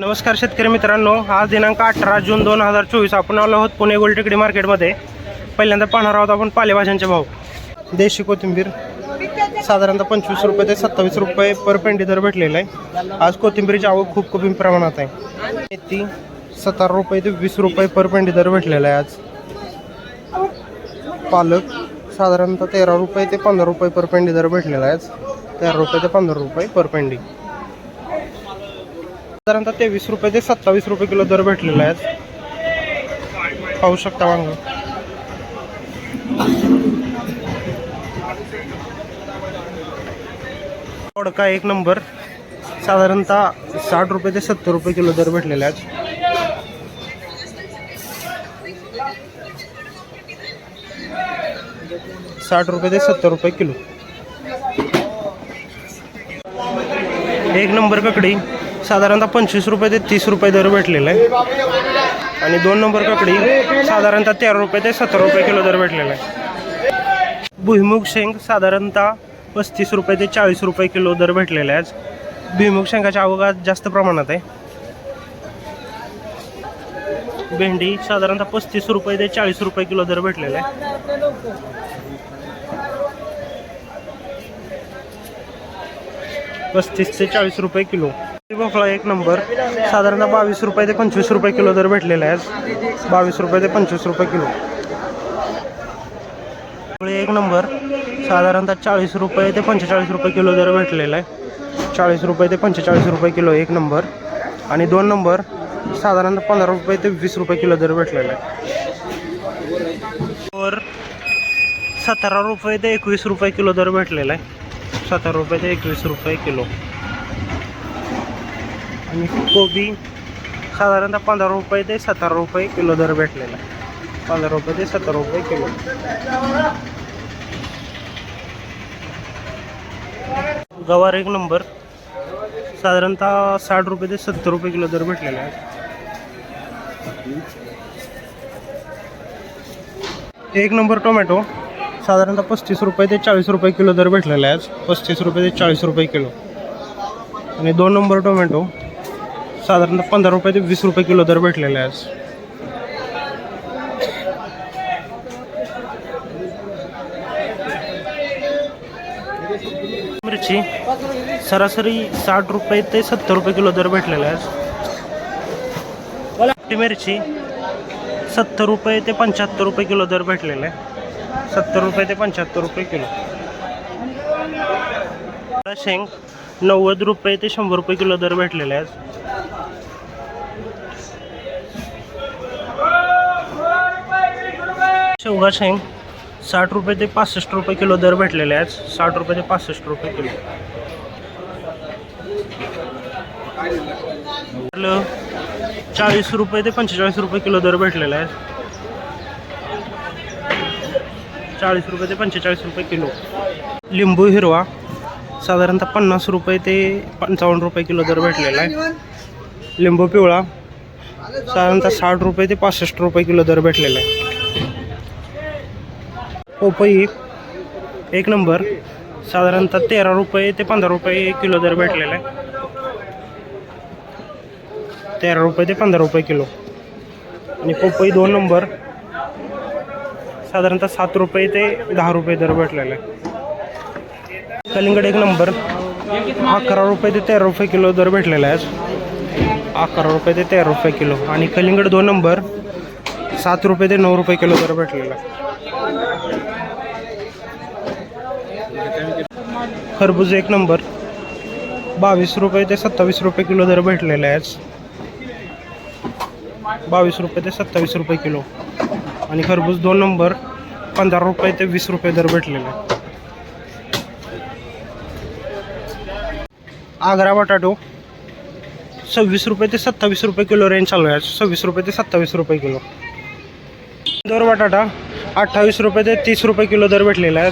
नमस्कार शेतकरी मित्रांनो आज दिनांक अठरा जून दोन हजार चोवीस. आपण आलो आहोत पुणे गोलटेकडी मार्केटमध्ये. पहिल्यांदा पाहणार आहोत आपण पालेभाज्यांचे भाव. देशी कोथिंबीर साधारणतः पंचवीस रुपये ते सत्तावीस रुपये पर पेंडी दर भेटलेला आहे. आज कोथिंबीरीची आवक खूप कमी प्रमाणात आहे. मेथी सतरा रुपये ते वीस रुपये पर पेंडी दर भेटलेला आहे आज. पालक साधारणतः तेरा रुपये ते पंधरा रुपये पर पेंडी दर भेटलेला आहे आज. तेरा रुपये ते पंधरा रुपये पर पेंडी. साधारणतः तेवीस रुपये ते सत्तावीस रुपये किलो दर भेटलेला आहे. पाहू शकता वांग का एक नंबर. साधारणतः साठ रुपये ते सत्तर रुपये किलो दर भेटलेला आहे साठ रुपये ते सत्तर रुपये किलो. एक नंबर ककडी. साधारणतः पंचवीस रुपये ते तीस रुपये दर भेटलेला आहे. आणि दोन नंबर काकडी साधारणतः तेरा रुपये ते सत्तर रुपये किलो दर भेटलेला आहे. भुईमुग शेंग साधारणतः पस्तीस रुपये ते चाळीस रुपये किलो दर भेटलेला आहे आज. भुईमुग शेंगाच्या अवघात जास्त प्रमाणात आहे. भेंडी साधारणतः पस्तीस रुपये ते चाळीस रुपये किलो दर भेटलेला आहे. पस्तीस ते चाळीस रुपये किलो. भोपळा एक नंबर. साधारणतः बावीस रुपये ते पंचवीस रुपये किलो दर भेटलेला आहे बावीस रुपये ते पंचवीस रुपये किलो. भोपळे एक नंबर. साधारणतः चाळीस रुपये ते पंचेचाळीस रुपये किलो दर भेटलेला आहे. चाळीस रुपये ते पंचेचाळीस रुपये किलो एक नंबर. आणि दोन नंबर साधारणतः पंधरा रुपये ते वीस रुपये किलो दर भेटलेला आहे. सतरा रुपये ते एकवीस रुपये किलो दर भेटलेला आहे. सतरा रुपये ते एकवीस रुपये किलो. आणि कोबी साधारणतः पंधरा रुपये ते सतरा रुपये किलो दर भेटलेला आहे. पंधरा रुपये ते सतरा रुपये किलो. गवार एक नंबर. साधारणतः साठ रुपये ते सत्तर रुपये किलो दर भेटलेला आहे. एक नंबर टोमॅटो साधारणतः पस्तीस रुपये ते चाळीस रुपये किलो दर भेटलेला आहे आज. पस्तीस रुपये ते चाळीस रुपये किलो. आणि दोन नंबर टोमॅटो साधारणतः पंधरा रुपये ते वीस रुपये किलो दर भेटलेला आहे आज मिरची सरासरी साठ रुपये ते सत्तर रुपये किलो दर भेटलेला आहे आज मिरची सत्तर रुपये ते पंच्याहत्तर रुपये किलो दर भेटलेला आहे सत्तर रुपये ते पंच्याहत्तर रुपये किलो. शेंग नव्वद रुपये ते शंभर रुपये किलो दर भेटलेला आहे आज शेवगा शेंग साठ रुपये ते पासष्ट रुपये किलो दर भेटलेले आहेत. साठ रुपये ते पासष्ट रुपये किलो. हॅलो चाळीस रुपये ते पंचेचाळीस रुपये किलो दर भेटलेला आहे चाळीस रुपये ते पंचेचाळीस रुपये किलो. लिंबू हिरवा साधारणतः पन्नास रुपये ते पंचावन्न रुपये किलो दर भेटलेला आहे. लिंबू पिवळा साधारणतः साठ रुपये ते पासष्ट रुपये किलो दर भेटलेला आहे. पोपई एक नंबर. साधारणतः तेरा रुपये ते पंधरा रुपये किलो दर भेटलेला आहे. तेरा रुपये ते पंधरा रुपये किलो. आणि पोपई दोन नंबर. साधारणतः सात रुपये ते दहा रुपये दर भेटलेला आहे. कलिंगड एक नंबर. अकरा रुपये ते तेरा रुपये किलो दर भेटलेला आहे आज. अकरा रुपये ते तेरा रुपये किलो. आणि कलिंगड दोन नंबर. सात रुपये ते नऊ रुपये किलो दर भेटलेला आहे. खरबूज एक नंबर. बावीस रुपये ते सत्तावीस रुपये किलो दर भेटलेला आहे बावीस रुपये ते सत्तावीस रुपये किलो. आणि खरबूज दोन नंबर पंधरा रुपये ते वीस रुपये दर भेटलेला आहे आग्रा बटाटो सव्वीस रुपये ते सत्तावीस रुपये किलो रेंज चालू आहे. सव्वीस रुपये ते सत्तावीस रुपये किलो. दर बटाटा अठ्ठावीस रुपये ते तीस रुपये किलो दर भेटलेला आहे